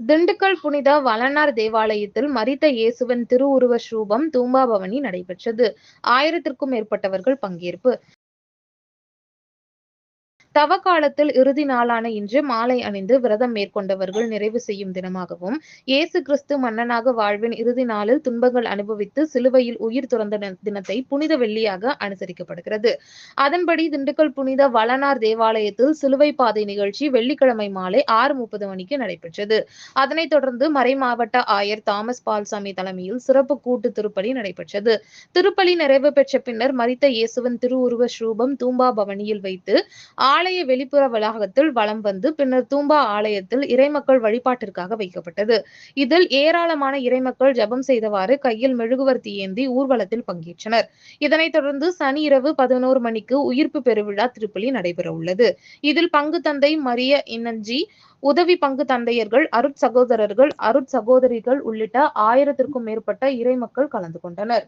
திண்டுக்கல் புனித வளனார் தேவாலயத்தில் மரித்த இயேசுவின் திருவுருவ ஸ்ரூபம் தூம்பாபவனி நடைபெற்றது. ஆயிரத்திற்கும் மேற்பட்டவர்கள் பங்கேற்பு. தவ காலத்தில் இறுதி நாளான இன்று மாலை அணிந்து விரதம் மேற்கொண்டவர்கள் நிறைவு செய்யும் தினமாகவும் இயேசு கிறிஸ்து மன்னனாக வாழ்வின் இறுதி நாளில் துன்பங்கள் அனுபவித்து சிலுவையில் உயிர் துறந்த தினத்தை புனித வெள்ளியாக அனுசரிக்கப்படுகிறது. அதன்படி திண்டுக்கல் புனித வளனார் தேவாலயத்தில் சிலுவை பாதை நிகழ்ச்சி வெள்ளிக்கிழமை மாலை ஆறு முப்பது மணிக்கு நடைபெற்றது. அதனைத் தொடர்ந்து மறை மாவட்ட ஆயர் தாமஸ் பால்சாமி தலைமையில் சிறப்பு கூட்டு திருப்பலி நடைபெற்றது. திருப்பலி நிறைவு பெற்ற பின்னர் மரித்த இயேசுவின் திருவுருவ ஸ்ரூபம் தூம்பா பவனியில் வைத்து ஆலய வெளிப்புற வளாகத்தில் வலம் வந்து பின்னர் தூம்பா ஆலயத்தில் இறைமக்கள் வழிபாட்டிற்காக வைக்கப்பட்டது. இதில் ஏராளமான இறைமக்கள் ஜெபம் செய்தவாறு கையில் மெழுகுவர்த்தி ஏந்தி ஊர்வலத்தில் பங்கேற்றனர். இதனைத் தொடர்ந்து சனி இரவு பதினோரு மணிக்கு உயிர்ப்பு பெருவிழா திருப்பலி நடைபெற உள்ளது. இதில் பங்கு தந்தை மரிய இன்னஞ்சி உதவி பங்கு தந்தையர்கள் அருட் சகோதரர்கள் அருட் சகோதரிகள் உள்ளிட்ட ஆயிரத்திற்கும் மேற்பட்ட இறைமக்கள் கலந்து கொண்டனர்.